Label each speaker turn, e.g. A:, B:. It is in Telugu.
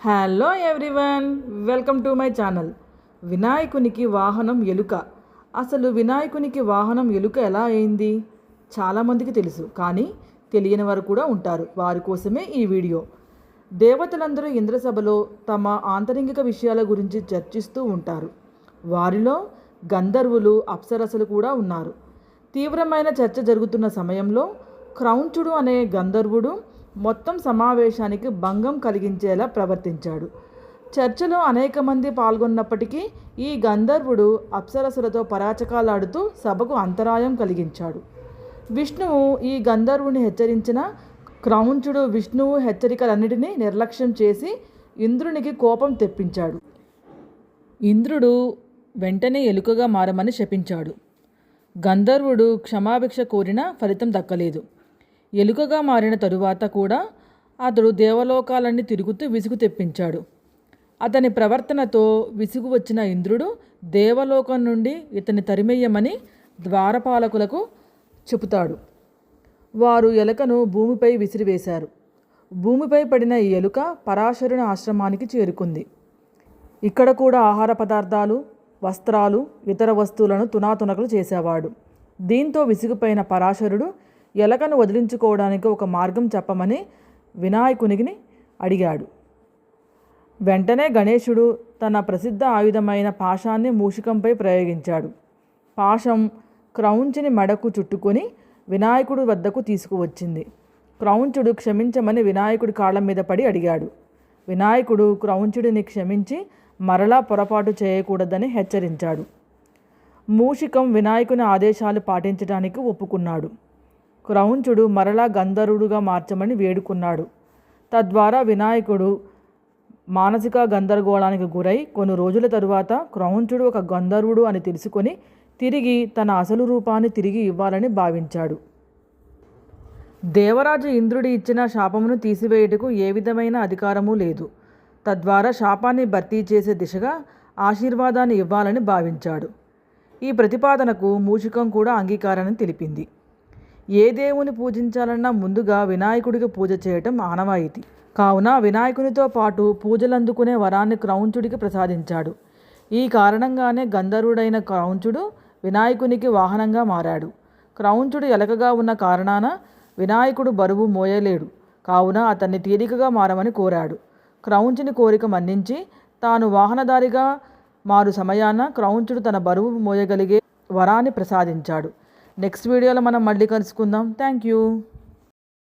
A: Hello everyone welcome to my channel వినాయకునికి వాహనం ఎలుక. అసలు వినాయకునికి వాహనం ఎలుక ఎలా అయింది? చాలామందికి తెలుసు కానీ తెలియని వారు కూడా ఉంటారు వారి కోసమే ఈ వీడియో. దేవతలందరూ ఇంద్రసభలో తమ ఆంతరింగిక విషయాల గురించి చర్చిస్తూ ఉంటారు. వారిలో గంధర్వులు అప్సరసలు కూడా ఉన్నారు. తీవ్రమైన చర్చ జరుగుతున్న సమయంలో క్రౌంచుడు అనే గంధర్వుడు మొత్తం సమావేశానికి భంగం కలిగించేలా ప్రవర్తించాడు. చర్చలో అనేక మంది పాల్గొన్నప్పటికీ ఈ గంధర్వుడు అప్సరసులతో పరాచకాలాడుతూ సభకు అంతరాయం కలిగించాడు. విష్ణువు ఈ గంధర్వుని హెచ్చరించిన క్రౌంచుడు విష్ణువు హెచ్చరికలన్నిటినీ నిర్లక్ష్యం చేసి ఇంద్రునికి కోపం తెప్పించాడు. ఇంద్రుడు వెంటనే ఎలుకగా మారమని శపించాడు. గంధర్వుడు క్షమాభిక్ష కోరినా ఫలితం దక్కలేదు. ఎలుకగా మారిన తరువాత కూడా అతడు దేవలోకాలన్నీ తిరుగుతూ విసుగు తెప్పించాడు. అతని ప్రవర్తనతో విసుగు వచ్చిన ఇంద్రుడు దేవలోకం నుండి ఇతని తరిమెయ్యమని ద్వారపాలకులకు చెబుతాడు. వారు ఎలుకను భూమిపై విసిరివేశారు. భూమిపై పడిన ఈ ఎలుక పరాశరుని ఆశ్రమానికి చేరుకుంది. ఇక్కడ కూడా ఆహార పదార్థాలు వస్త్రాలు ఇతర వస్తువులను తునాతునకలు చేసేవాడు. దీంతో విసిగిపోయిన పరాశరుడు ఎలకను వదిలించుకోవడానికి ఒక మార్గం చెప్పమని వినాయకునికి అడిగాడు. వెంటనే గణేశుడు తన ప్రసిద్ధ ఆయుధమైన పాశాన్ని మూషికంపై ప్రయోగించాడు. పాశం క్రౌంచిని మెడకు చుట్టుకొని వినాయకుడి వద్దకు తీసుకువచ్చింది. క్రౌంచుడు క్షమించమని వినాయకుడి కాళ్ళ మీద పడి అడిగాడు. వినాయకుడు క్రౌంచుడిని క్షమించి మరలా పొరపాటు చేయకూడదని హెచ్చరించాడు. మూషికం వినాయకుని ఆదేశాలు పాటించడానికి ఒప్పుకున్నాడు. క్రౌంచుడు మరలా గంధర్వుడుగా మార్చమని వేడుకున్నాడు. తద్వారా వినాయకుడు మానసిక గందరగోళానికి గురై కొన్ని రోజుల తరువాత క్రౌంచుడు ఒక గంధర్వుడు అని తెలుసుకొని తిరిగి తన అసలు రూపాన్ని తిరిగి ఇవ్వాలని భావించాడు. దేవరాజు ఇంద్రుడి ఇచ్చిన శాపమును తీసివేయుటకు ఏ విధమైన అధికారము లేదు. తద్వారా శాపాన్ని భర్తీ చేసే దిశగా ఆశీర్వాదాన్ని ఇవ్వాలని భావించాడు. ఈ ప్రతిపాదనకు మూషికం కూడా అంగీకారాన్ని తెలిపింది. ఏ దేవుని పూజించాలన్నా ముందుగా వినాయకుడికి పూజ చేయటం ఆనవాయితీ. కావున వినాయకునితో పాటు పూజలందుకునే వరాన్ని క్రౌంచుడికి ప్రసాదించాడు. ఈ కారణంగానే గంధర్వుడైన క్రౌంచుడు వినాయకునికి వాహనంగా మారాడు. క్రౌంచుడు ఎలకగా ఉన్న కారణాన వినాయకుడు బరువు మోయలేడు. కావున అతన్ని తీరికగా మారమని కోరాడు. క్రౌంచుని కోరిక మన్నించి తాను వాహనదారిగా మారు సమయాన క్రౌంచుడు తన బరువు మోయగలిగే వరాన్ని ప్రసాదించాడు. నెక్స్ట్ వీడియోలో మనం మళ్ళీ కలుసుకుందాం. Thank you